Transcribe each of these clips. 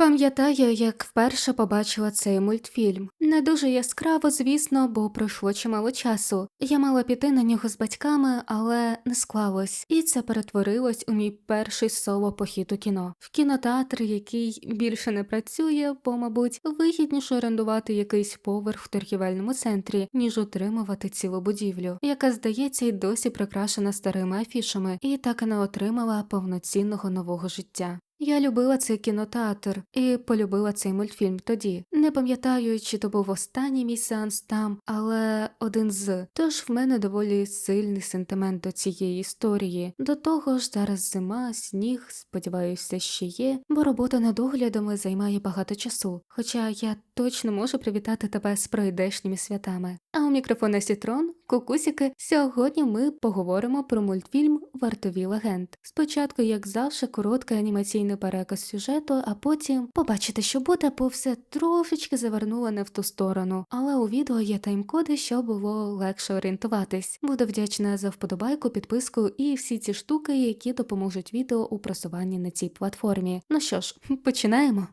Пам'ятаю, як вперше побачила цей мультфільм. Не дуже яскраво, звісно, бо пройшло чимало часу. Я мала піти на нього з батьками, але не склалось, і це перетворилось у мій перший соло похід у кіно. В кінотеатр, який більше не працює, бо, мабуть, вигідніше орендувати якийсь поверх в торгівельному центрі, ніж утримувати цілу будівлю, яка, здається, й досі прикрашена старими афішами, і так і не отримала повноцінного нового життя. Я любила цей кінотеатр і полюбила цей мультфільм тоді. Не пам'ятаю, чи то був останній мій сеанс там, але один з. Тож в мене доволі сильний сентимент до цієї історії. До того ж, зараз зима, сніг, сподіваюся, ще є, бо робота над оглядами займає багато часу. Хоча я точно можу привітати тебе з прийдешніми святами. А у мікрофона Сітрон, кукусіки, сьогодні ми поговоримо про мультфільм Вартові легенд. Спочатку, як завжди, короткий анімаційний переказ сюжету, а потім побачите, що буде, бо все трошечки завернуло не в ту сторону. Але у відео є тайм-коди, щоб було легше орієнтуватись. Буду вдячна за вподобайку, підписку і всі ці штуки, які допоможуть відео у просуванні на цій платформі. Ну що ж, починаємо.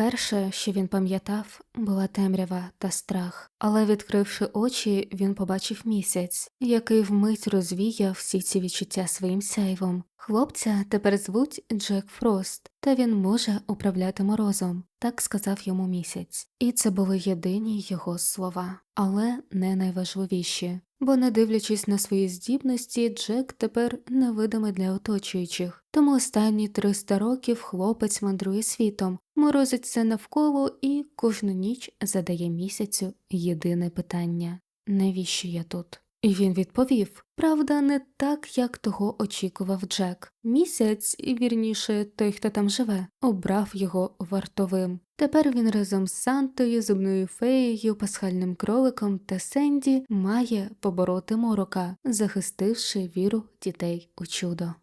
Перше, що він пам'ятав, була темрява та страх, але, відкривши очі, він побачив місяць, який вмить розвіяв всі ці відчуття своїм сяйвом. Хлопця тепер звуть Джек Фрост, та він може управляти морозом, так сказав йому місяць. І це були єдині його слова, але не найважливіші. Бо, не дивлячись на свої здібності, Джек тепер невидимий для оточуючих. Тому останні 300 років хлопець мандрує світом, морозить все навколо і кожну ніч задає місяцю єдине питання навіщо я тут? І він відповів правда, не так, як того очікував Джек. Місяць, і вірніше, той, хто там живе, обрав його вартовим. Тепер він разом з Сантою, зубною феєю, пасхальним кроликом та Сенді має побороти морока, захистивши віру дітей у чудо.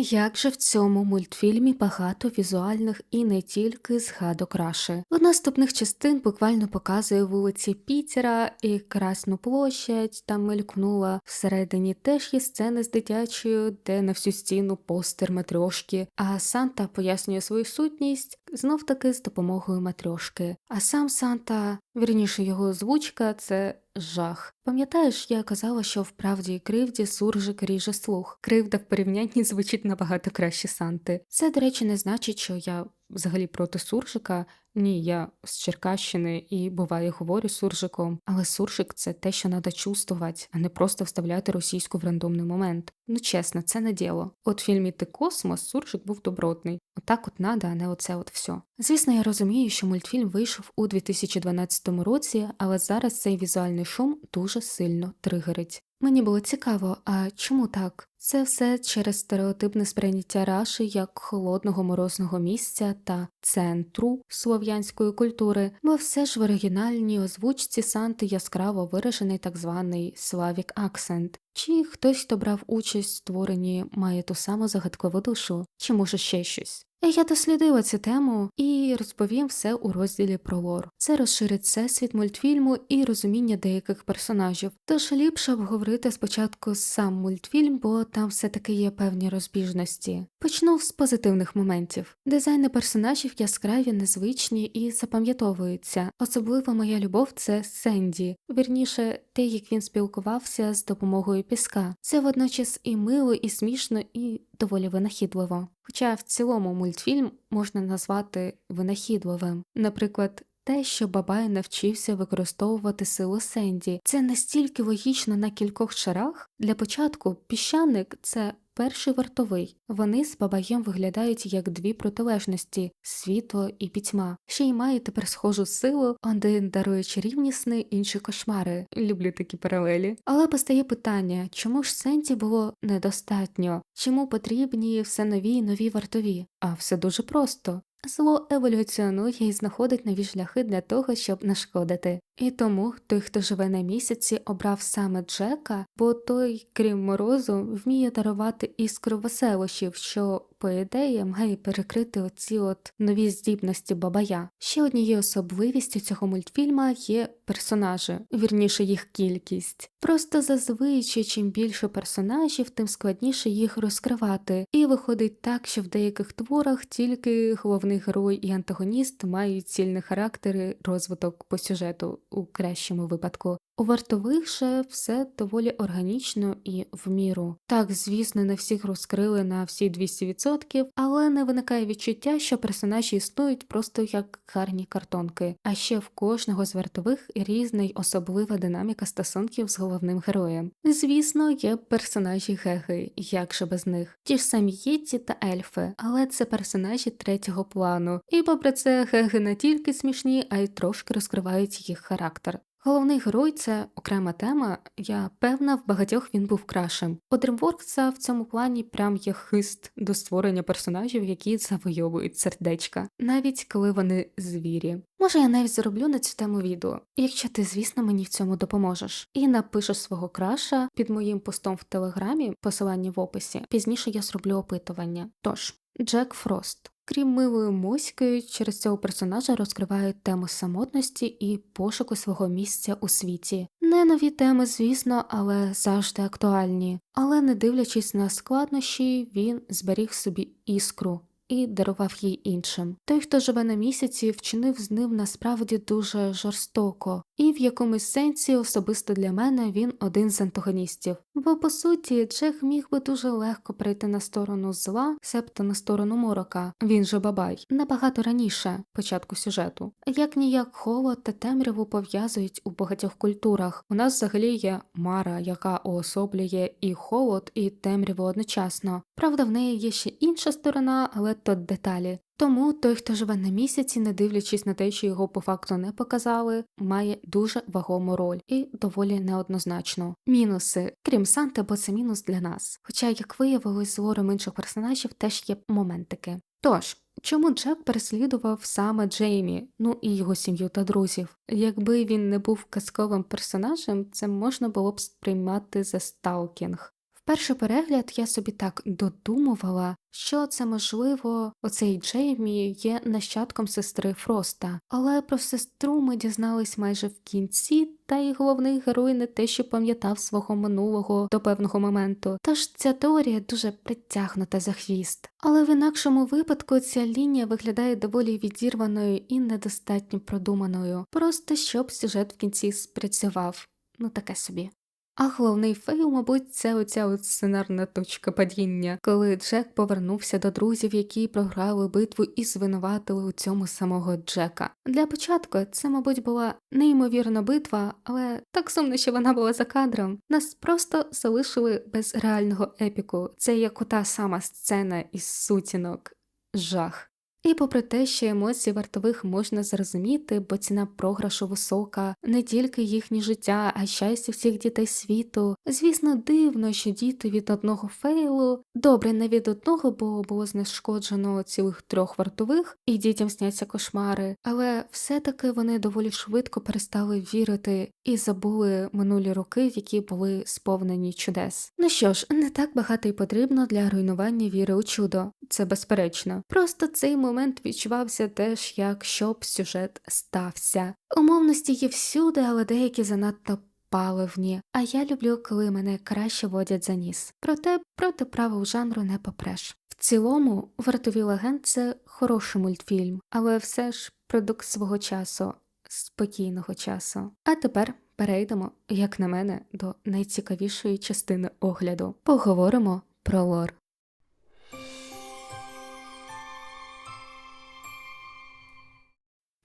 Як же в цьому мультфільмі багато візуальних і не тільки згадок Раші. В наступних частин буквально показує вулиці Пітера і Красну площадь, там мелькнула всередині теж є сцена з дитячою, де на всю стіну постер матрьошки, а Санта пояснює свою сутність знов таки з допомогою матрьошки. А сам Санта, вірніше його озвучка, це жах. Пам'ятаєш, я казала, що в правді кривді суржик ріже слух. Кривда в порівнянні звучить набагато краще Санти. Це, до речі, не значить, що я взагалі проти суржика. Ні, я з Черкащини і буває говорю суржиком, але суржик це те, що треба чувствувати, а не просто вставляти російську в рандомний момент. Ну чесно, це не діло. От в фільмі Ти космос суржик був добротний. Отак от надо, а не оце от все. Звісно, я розумію, що мультфільм вийшов у 2012 році, але зараз цей візуальний шум дуже сильно тригерить. Мені було цікаво, а чому так? Це все через стереотипне сприйняття Раші як холодного морозного місця та центру слов'янської культури, бо все ж в оригінальній озвучці Санти яскраво виражений так званий Славік акцент. Чи хтось, хто брав участь в створенні, має ту саму загадкову душу, чи може ще щось? Я дослідила цю тему і розповім все у розділі про лор. Це розширить всесвіт мультфільму і розуміння деяких персонажів. Тож ліпше обговорити спочатку сам мультфільм, бо там все-таки є певні розбіжності. Почну з позитивних моментів. Дизайни персонажів яскраві, незвичні і запам'ятовуються. Особливо моя любов це Сенді, вірніше, те, як він спілкувався з допомогою піска. Це водночас і мило, і смішно, і доволі винахідливо. Хоча в цілому мультфільм можна назвати винахідливим. Наприклад, те, що Бабай навчився використовувати силу Сенді, це настільки логічно на кількох шарах. Для початку піщаник це перший вартовий. Вони з бабаєм виглядають як дві протилежності світло і пітьма. Ще й має тепер схожу силу, один дарує чарівні сни, інші кошмари. Люблю такі паралелі. Але постає питання, чому ж Сенті було недостатньо? Чому потрібні все нові і нові вартові? А все дуже просто. Зло еволюціонує і знаходить нові шляхи для того, щоб нашкодити. І тому той, хто живе на місяці, обрав саме Джека, бо той, крім морозу, вміє дарувати іскру веселощів, що по ідеї, має перекрити оці от нові здібності бабая. Ще однією особливістю цього мультфільма є персонажі, вірніше їх кількість. Просто зазвичай, чим більше персонажів, тим складніше їх розкривати. І виходить так, що в деяких творах тільки головний герой і антагоніст мають цільні характери, розвиток по сюжету у кращому випадку. У вартових же все доволі органічно і в міру. Так, звісно, не всіх розкрили на всі 200%, але не виникає відчуття, що персонажі існують просто як гарні картонки. А ще в кожного з вартових різна й особлива динаміка стосунків з головним героєм. Звісно, є персонажі Геги, як же без них, ті ж самі Єтті та ельфи, але це персонажі третього плану. І попри це Геги не тільки смішні, а й трошки розкривають їх характер. Головний герой це окрема тема. Я певна, в багатьох він був кращим. У DreamWorks в цьому плані прям є хист до створення персонажів, які завойовують сердечка, навіть коли вони звірі. Може, я навіть зроблю на цю тему відео, якщо ти, звісно, мені в цьому допоможеш. І напишеш свого краша під моїм постом в телеграмі, посилання в описі. Пізніше я зроблю опитування. Тож, Джек Фрост. Крім милої моськи, через цього персонажа розкривають тему самотності і пошуку свого місця у світі. Не нові теми, звісно, але завжди актуальні. Але не дивлячись на складнощі, він зберіг собі іскру. І дарував їй іншим. Той, хто живе на місяці, вчинив з ним насправді дуже жорстоко, і в якомусь сенсі особисто для мене він один з антагоністів. Бо по суті, Джек міг би дуже легко прийти на сторону зла, себто на сторону морока. Він же бабай набагато раніше початку сюжету. Як ніяк холод та темряву пов'язують у багатьох культурах. У нас взагалі є Мара, яка уособлює і холод, і темряву одночасно. Правда, в неї є ще інша сторона, але то деталі. Тому той, хто живе на місяці, не дивлячись на те, що його по факту не показали, має дуже вагому роль і доволі неоднозначно. Мінуси, крім Санти, бо це мінус для нас. Хоча, як виявилось, з інших персонажів теж є моментики. Тож. Чому Джек переслідував саме Джеймі, ну і його сім'ю та друзів? Якби він не був казковим персонажем, це можна було б сприймати за сталкінг. Перший перегляд я собі так додумувала, що це можливо, оцей Джеймі є нащадком сестри Фроста, але про сестру ми дізнались майже в кінці, та й головний герой не те, що пам'ятав свого минулого до певного моменту. Тож ця теорія дуже притягнута за хвіст. Але в інакшому випадку ця лінія виглядає доволі відірваною і недостатньо продуманою, просто щоб сюжет в кінці спрацював. Ну таке собі. А головний фейл, мабуть, це оця от сценарна точка падіння, коли Джек повернувся до друзів, які програли битву і звинуватили у цьому самого Джека. Для початку це, мабуть, була неймовірна битва, але так сумно, що вона була за кадром. Нас просто залишили без реального епіку. Це як ота сама сцена із сутінок. Жах. І попри те, що емоції вартових можна зрозуміти, бо ціна програшу висока, не тільки їхнє життя, а щастя всіх дітей світу. Звісно, дивно, що діти від одного фейлу, добре, не від одного, бо було знешкоджено цілих трьох вартових, і дітям сняться кошмари, але все-таки вони доволі швидко перестали вірити і забули минулі роки, які були сповнені чудес. Ну що ж, не так багато й потрібно для руйнування віри у чудо, це безперечно. Просто цей момент відчувався теж, як щоб сюжет стався. Умовності є всюди, але деякі занадто паливні, а я люблю, коли мене краще водять за ніс. Проте проти правил жанру не попреш. В цілому, вартові легенд це хороший мультфільм, але все ж продукт свого часу, спокійного часу. А тепер. Перейдемо, як на мене, до найцікавішої частини огляду. Поговоримо про лор.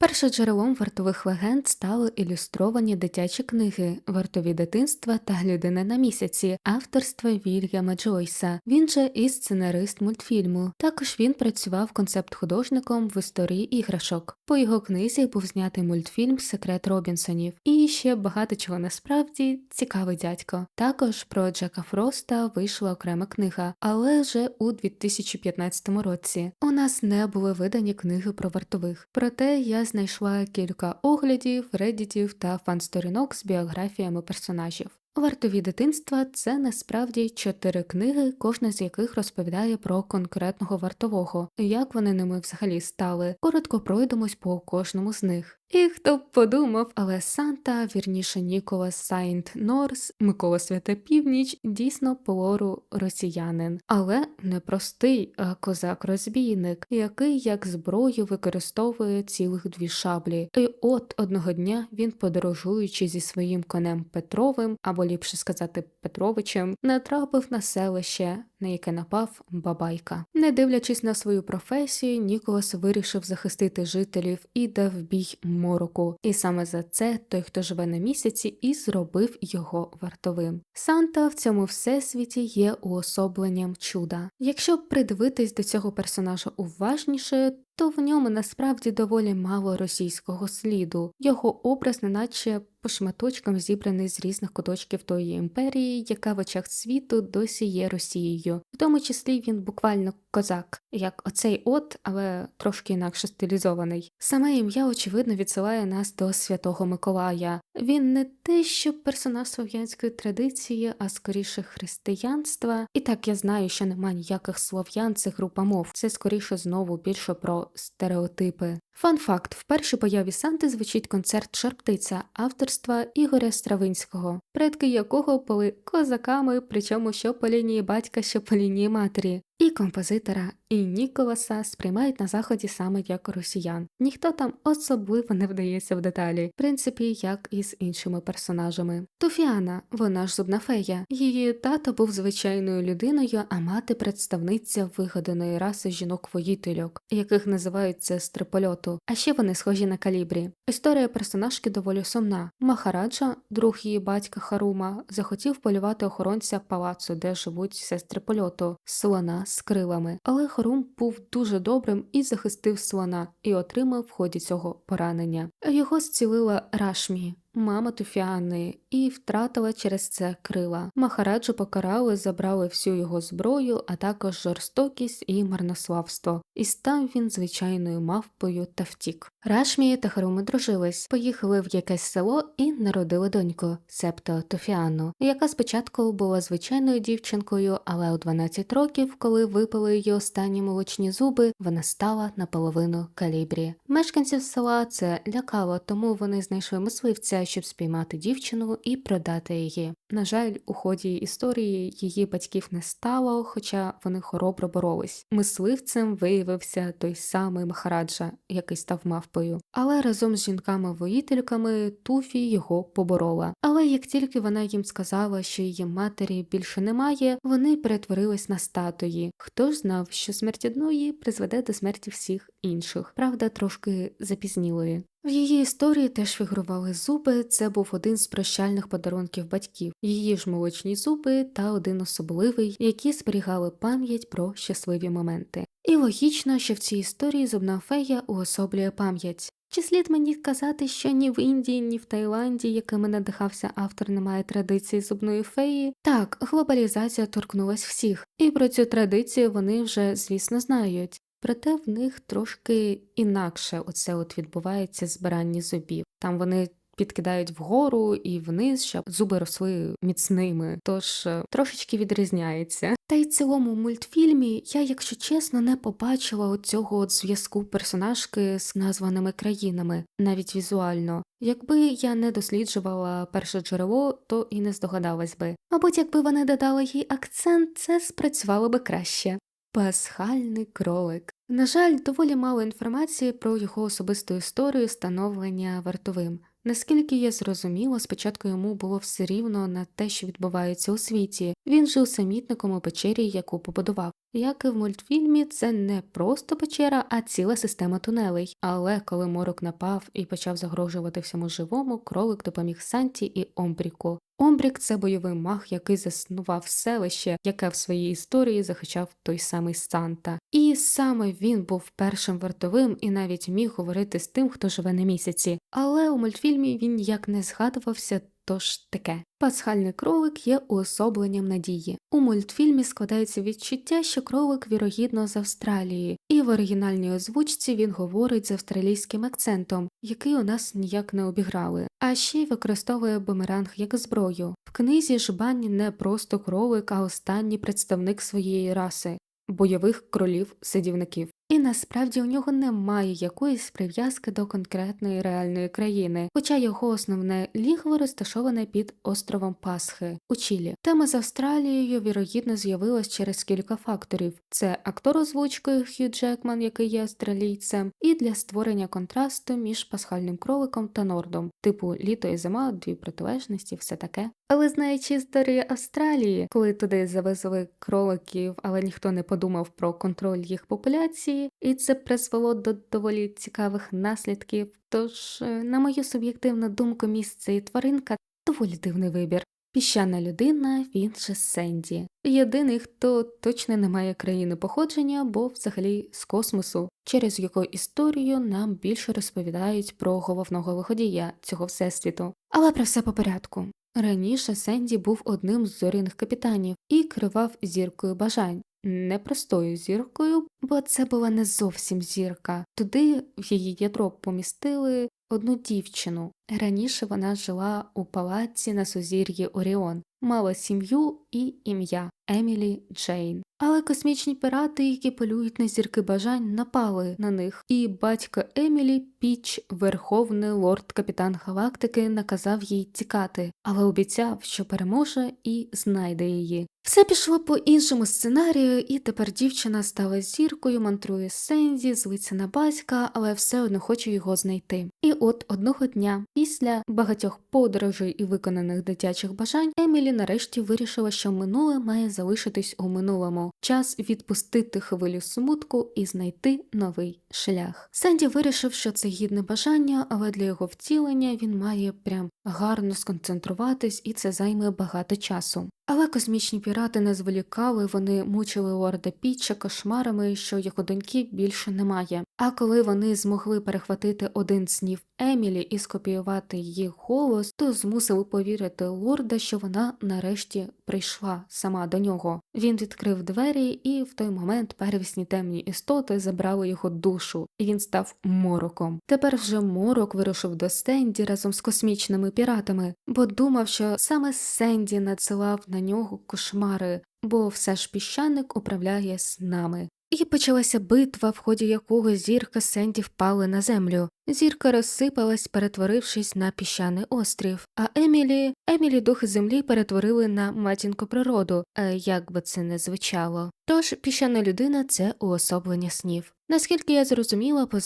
Першоджерелом вартових легенд стали ілюстровані дитячі книги Вартові дитинства та Глядина на місяці авторства Вільяма Джойса. Він же і сценарист мультфільму. Також він працював концепт-художником в історії іграшок. По його книзі був знятий мультфільм Секрет Робінсонів і ще багато чого насправді цікавий дядько. Також про Джека Фроста вийшла окрема книга, але вже у 2015 році. У нас не були видані книги про вартових. Проте я знайшла кілька оглядів, реддітів та фан-сторінок з біографіями персонажів. Вартові дитинства це насправді чотири книги, кожна з яких розповідає про конкретного вартового, як вони ними взагалі стали. Коротко пройдемось по кожному з них. І хто б подумав, але Санта, вірніше Ніколас Сайнт Норс, Микола Свята Північ, дійсно полору росіянин, але не простий, а козак-розбійник, який як зброю використовує цілих дві шаблі. І от одного дня він, подорожуючи зі своїм конем Петровим, або ліпше сказати Петровичем, натрапив на селище, на яке напав бабайка. Не дивлячись на свою професію, Ніколас вирішив захистити жителів і дав бій мороку. І саме за це той, хто живе на місяці, і зробив його вартовим. Санта в цьому всесвіті є уособленням чуда. Якщо придивитись до цього персонажа уважніше, то в ньому насправді доволі мало російського сліду. Його образ, неначе по шматочкам зібраний з різних куточків тої імперії, яка в очах світу досі є Росією. В тому числі він буквально козак, як оцей от, але трошки інакше стилізований. Саме ім'я, очевидно, відсилає нас до Святого Миколая. Він не те, що персонаж слов'янської традиції, а скоріше християнства. І так я знаю, що нема ніяких слов'ян цих група мов. Це скоріше знову більше про стереотипи. Фан факт: в першій появі Санти звучить концерт Шарптиця авторства Ігоря Стравинського, предки якого були козаками, причому що по лінії батька, що по лінії матері. І композитора, і Ніколаса сприймають на заході саме як росіян. Ніхто там особливо не вдається в деталі, в принципі, як і з іншими персонажами. Туфіана, вона ж зубна фея. Її тато був звичайною людиною, а мати представниця вигаданої раси жінок-воїтельок, яких називають сестри польоту. А ще вони схожі на калібрі. Історія персонажки доволі сумна. Махараджа, друг її батька Харума, захотів полювати охоронця палацу, де живуть сестри польоту, слона з крилами. Але Харум був дуже добрим і захистив слона, і отримав в ході цього поранення. Його зцілила Рашмі. Мама Туфіани і втратила через це крила. Махараджу покарали, забрали всю його зброю, а також жорстокість і марнославство. І став він звичайною мавпою та втік. Рашмі та Харуми дружились, поїхали в якесь село і народили доньку, септо Туфіану, яка спочатку була звичайною дівчинкою, але у 12 років, коли випали її останні молочні зуби, вона стала наполовину калібрі. Мешканців села це лякало, тому вони знайшли мисливця щоб спіймати дівчину і продати її. На жаль, у ході історії її батьків не стало, хоча вони хоробро боролись. Мисливцем виявився той самий Махараджа, який став мавпою. Але разом з жінками-воїтельками Туфі його поборола. Але як тільки вона їм сказала, що її матері більше немає, вони перетворились на статуї. Хто ж знав, що смерть одної призведе до смерті всіх інших, правда, трошки запізнілої. В її історії теж фігурували зуби. Це був один з прощальних подарунків батьків, її ж молочні зуби та один особливий, які зберігали пам'ять про щасливі моменти. І логічно, що в цій історії зубна фея уособлює пам'ять. Чи слід мені казати, що ні в Індії, ні в Таїланді, якими надихався автор, немає традиції зубної феї? Так, глобалізація торкнулась всіх, і про цю традицію вони вже, звісно, знають. Проте в них трошки інакше оце от відбувається збирання зубів. Там вони підкидають вгору і вниз, щоб зуби росли міцними, тож е, трошечки відрізняється. Та й в цілому мультфільмі я, якщо чесно, не побачила цього зв'язку персонажки з названими країнами, навіть візуально. Якби я не досліджувала перше джерело, то і не здогадалась би. Мабуть, якби вони додали їй акцент, це спрацювало би краще. Пасхальний кролик. На жаль, доволі мало інформації про його особисту історію становлення вартовим. Наскільки я зрозуміла, спочатку йому було все рівно на те, що відбувається у світі. Він жив самітником у печері, яку побудував. Як і в мультфільмі, це не просто печера, а ціла система тунелей. Але коли морок напав і почав загрожувати всьому живому, кролик допоміг Санті і Омбріку. Омбрік це бойовий маг, який заснував селище, яке в своїй історії захищав той самий Санта. І саме він був першим вартовим і навіть міг говорити з тим, хто живе на місяці. Але у мультфільмі він ніяк не згадувався Тож таке. Пасхальний кролик є уособленням надії. У мультфільмі складається відчуття, що кролик вірогідно з Австралії, і в оригінальній озвучці він говорить з австралійським акцентом, який у нас ніяк не обіграли, а ще й використовує бумеранг як зброю. В книзі ж не просто кролик, а останній представник своєї раси бойових кролів-сидівників. І насправді у нього немає якоїсь прив'язки до конкретної реальної країни, хоча його основне лігво розташоване під островом Пасхи у Чилі. Тема з Австралією вірогідно з'явилась через кілька факторів: це актор озвучки Хью Джекман, який є австралійцем, і для створення контрасту між пасхальним кроликом та нордом, типу літо і зима, дві протилежності, все таке. Але знаючи історію Австралії, коли туди завезли кроликів, але ніхто не подумав про контроль їх популяції, і це призвело до доволі цікавих наслідків. Тож, е, на мою суб'єктивну думку, місце і тваринка доволі дивний вибір. Піщана людина, він же Сенді. Єдиний, хто точно не має країни походження, бо взагалі з космосу, через його історію нам більше розповідають про головного виходія цього всесвіту. Але про все по порядку. Раніше Сенді був одним з зоряних капітанів і керував зіркою бажань. Непростою зіркою, бо це була не зовсім зірка. Туди в її ядро помістили одну дівчину. Раніше вона жила у палаці на сузір'ї Оріон, мала сім'ю і ім'я Емілі Джейн. Але космічні пірати, які полюють на зірки бажань, напали на них, і батько Емілі, піч, верховний лорд капітан галактики, наказав їй тікати, але обіцяв, що переможе і знайде її. Все пішло по іншому сценарію, і тепер дівчина стала зіркою, мантрує Сензі, злиться на батька, але все одно хоче його знайти. І от одного дня, після багатьох подорожей і виконаних дитячих бажань, Емілі нарешті вирішила, що минуле має залишитись у минулому. Час відпустити хвилю смутку і знайти новий шлях. Сенді вирішив, що це гідне бажання, але для його втілення він має прям гарно сконцентруватись, і це займе багато часу. Але космічні пірати не зволікали, вони мучили лорда Пітча кошмарами, що його доньки більше немає. А коли вони змогли перехватити один снів Емілі і скопіювати її голос, то змусили повірити лорда, що вона нарешті прийшла сама до нього. Він відкрив двері, і в той момент первісні темні істоти забрали його душу, і він став мороком. Тепер вже морок вирушив до Сенді разом з космічними піратами, бо думав, що саме Сенді надсилав на нього кошмари, бо все ж піщаник управляє снами. І почалася битва, в ході якого зірка Сенді впали на землю. Зірка розсипалась, перетворившись на піщаний острів, а Емілі Емілі духи землі перетворили на матінку природу, як би це не звучало. Тож піщана людина це уособлення снів. Наскільки я зрозуміла, по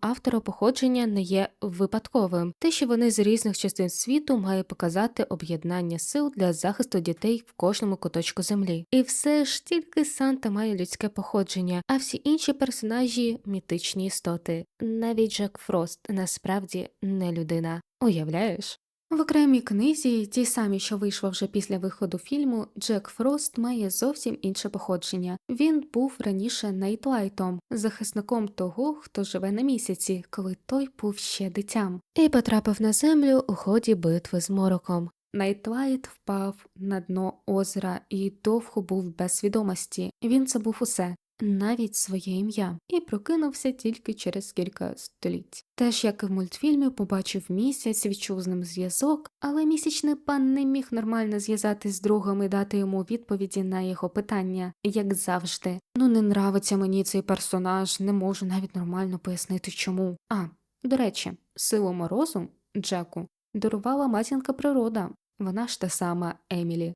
автора походження не є випадковим, те, що вони з різних частин світу має показати об'єднання сил для захисту дітей в кожному куточку землі. І все ж тільки Санта має людське походження, а всі інші персонажі мітичні істоти. Навіть Джек Фрост насправді не людина. Уявляєш? В окремій книзі, тій самій, що вийшла вже після виходу фільму, Джек Фрост має зовсім інше походження. Він був раніше Найтлайтом, захисником того, хто живе на місяці, коли той був ще дитям, і потрапив на землю у ході битви з мороком. Найтлайт впав на дно озера і довго був без свідомості. Він забув усе навіть своє ім'я, і прокинувся тільки через кілька століть. Теж як і в мультфільмі побачив місяць, відчув з ним зв'язок, але місячний пан не міг нормально зв'язати з другом і дати йому відповіді на його питання, як завжди. Ну не нравиться мені цей персонаж, не можу навіть нормально пояснити чому. А, до речі, силу морозу Джеку дарувала матінка природа, вона ж та сама Емілі.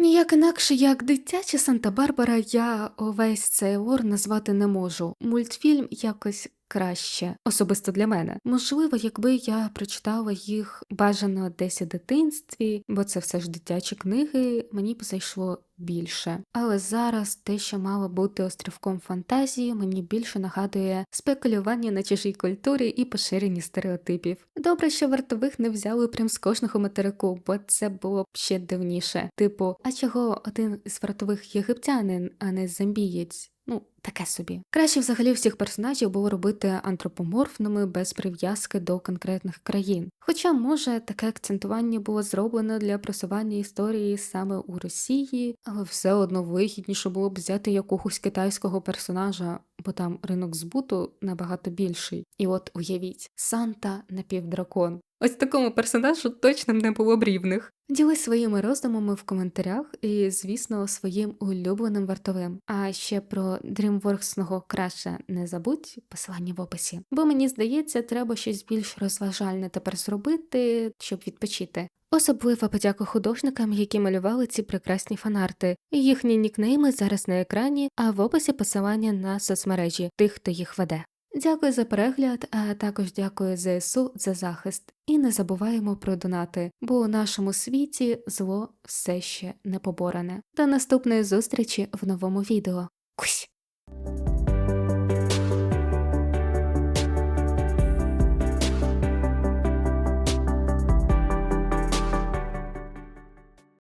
Ніяк інакше, як дитяча Санта-Барбара, я увесь цей лор назвати не можу. Мультфільм якось краще, особисто для мене. Можливо, якби я прочитала їх бажано десь у дитинстві, бо це все ж дитячі книги, мені б зайшло більше. Але зараз те, що мало бути острівком фантазії, мені більше нагадує спекулювання на чужій культурі і поширення стереотипів. Добре, що вартових не взяли прям з кожного материку, бо це було б ще дивніше. Типу, а чого один із вартових єгиптянин, а не зомбієць? Ну, таке собі. Краще взагалі всіх персонажів було робити антропоморфними без прив'язки до конкретних країн. Хоча, може, таке акцентування було зроблено для просування історії саме у Росії, але все одно вигідніше було б взяти якогось китайського персонажа, бо там ринок збуту набагато більший. І от уявіть, Санта напівдракон. Ось такому персонажу точно не було б рівних. Ділись своїми роздумами в коментарях і, звісно, своїм улюбленим вартовим. А ще про дрімворксного краша не забудь посилання в описі. Бо мені здається, треба щось більш розважальне тепер зробити, щоб відпочити. Особлива подяка художникам, які малювали ці прекрасні фанарти. Їхні нікнейми зараз на екрані, а в описі посилання на соцмережі тих, хто їх веде. Дякую за перегляд, а також дякую ЗСУ за захист. І не забуваємо про донати, бо у нашому світі зло все ще не поборене. До наступної зустрічі в новому відео. Кусь!